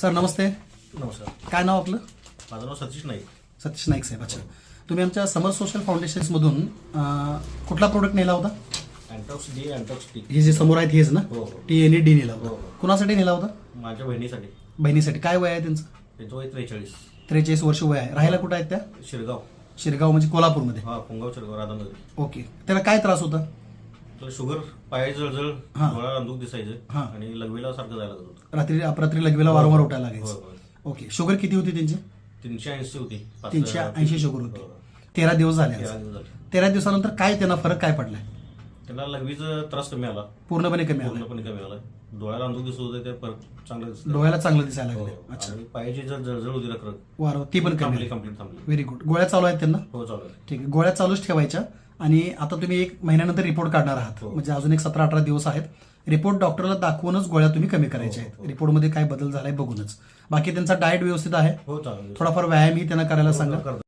Sir नमस्ते. नमस्कार. काय नाव आपलं? माझं नाव सतीश नाईक. सतीश नाईक साहेब अच्छा. तुम्ही आमच्या समर सोशल फाउंडेशन्समधून अं, कुठला प्रोडक्ट नेला होता? अँटॉक्स डी अँटॉक्स टी हे जे समोर आहेत हेच ना? हो हो. टी एन डी नेला हो, होता. हो. कुणासाठी नेला होता? माझ्या बहिणीसाठी. बहिणीसाठी. काय वय आहे त्यांचं? त्यांचं वय त्रेचाळीस. त्रेचाळीस वर्ष वय आहे. राहायला कुठं आहेत त्या? शिरगाव. शिरगाव म्हणजे कोल्हापूरमध्ये. हा पुंगाव शिरगाव राधानगरी. ओके. त्याला काय त्रास होता? तर शुगर पाय जळजळ हा. डोळा अंदूक दिसायचं हा. आणि लघवीला सारखं जायला लागत होतं. रात्री अपरात्री लगवेला वारंवार उठायला होय, लागायचं. होय. ओके. शुगर किती होती त्यांची? तीनशे ऐंशी होती. पाच- तीनशे ऐंशी शुगर होती. हो. तेरा दिवस झाले आज. तेरा दिवस झाले. तेरा दिवसानंतर काय त्यांना फरक काय पडलाय? त्यांना लघवीचा त्रास कमी आला. पूर्णपणे कमी आला. पूर्णपणे कमी आला. डोळ्याला अंदूक दिसत होते ते फरक चांगलं डोळ्याला चांगलं दिसायला लागले. अच्छा. आणि पायाची जर जळजळ होती रखरख. वारंवार ती पण कमी थांबली कंप्लीट थांबली व्हेरी गुड गोळ्या चालू आहेत त्यांना? हो चालू आहे ठीक आहे. गोळ्या चालूच ठेवायच्या. आणि आता तुम्ही एक महिन्यानंतर रिपोर्ट काढणार आहात. हो. म्हणजे अजून एक सतरा अठरा दिवस आहेत. रिपोर्ट डॉक्टरला दाखवूनच गोळ्या तुम्ही कमी करायच्या हो, आहेत रिपोर्टमध्ये काय बदल झालाय बघूनच. बाकी त्यांचा डाएट व्यवस्थित आहे. हो. थोडाफार व्यायामही त्यांना करायला सांगा.